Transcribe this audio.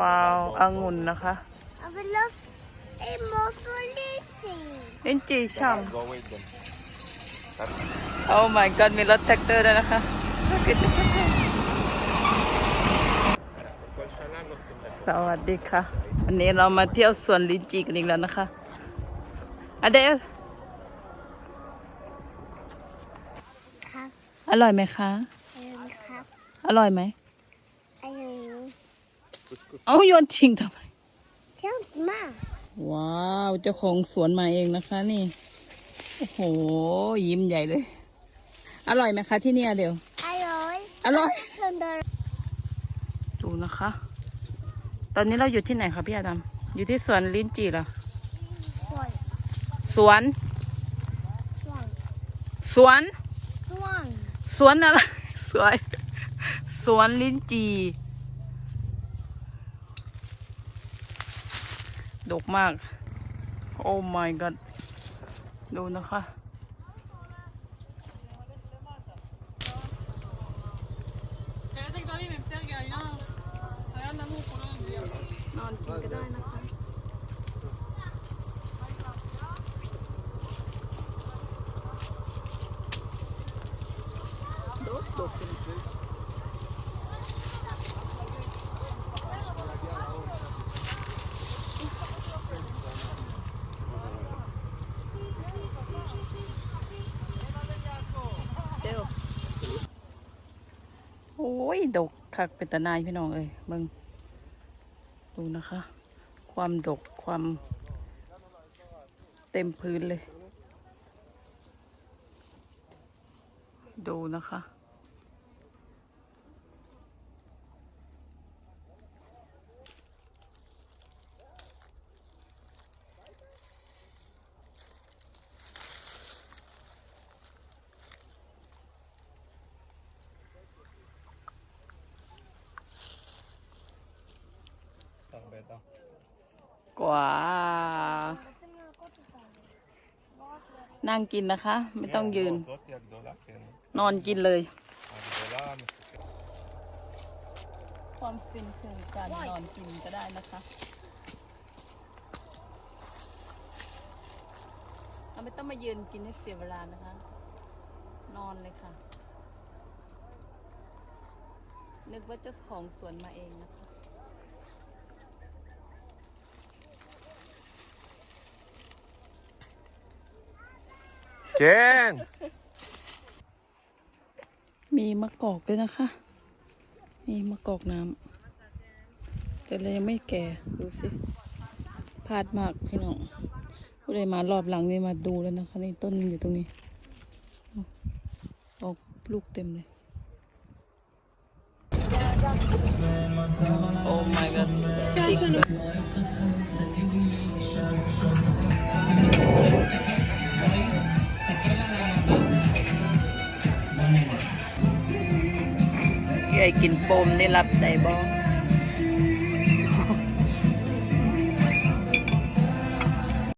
ว้าวองุ่นนะคะ I will love a more for Lizzie. ลิ้นจี่ช่ Go with them. ำโอ้ my god มีรถแท็กเตอร์ด้วยนะคะ สวัสดีค่ะ วันนี้เรามาเที่ยวสวนลิ้นจี่กันอีกแล้วนะคะอะเดสครับอร่อยไหมคะเอ็นครับอร่อยไหมอายุ เอาโยนทิ้งทำไมเที่ยวมา ว้าวเจ้าของสวนมาเองนะคะนี่ โอ้โห ยิ้มใหญ่เลย อร่อยไหมคะที่เนี่ยเดี๋ยว อร่อย อร่อยสุดยอดดูนะคะ ตอนนี้เราอยู่ที่ไหนคะพี่อาดัม อยู่ที่สวนลิ้นจี่เหรอ สวยสวน สวยสวนสวยสวนอะไร สวย สวนลิ้นจี่ ดกมาก โอ้ my god ดูนะคะ นอนกินก็ได้นะคะ ดกดกเดี๋ยวโอ้ย ดกคักเป็นตาหนายพี่น้องเอ้ยมึงดูนะคะ ความดกความเต็มพื้นเลย ดูนะคะ กว่า นั่งกินนะคะ ไม่ต้องยืน นอนกินเลย ความฟินคือการนอนกินก็ได้นะคะเราไม่ต้องมายืนกินให้เสียเวลานะคะ นอนเลยค่ะ นึกว่าเจ้าของสวนมาเองนะคะ Ken! มีมะกอกด้วยนะคะ มีมะกอกน้ำ แต่เรายังไม่แก่ ดูสิพลาดมากพี่น้องผู้ใดมารอบหลังนี่มาดูแล้วนะคะนี่ต้นมันอยู่ตรงนี้ ออกลูกเต็มเลย กินปมได้รับใจบ้อง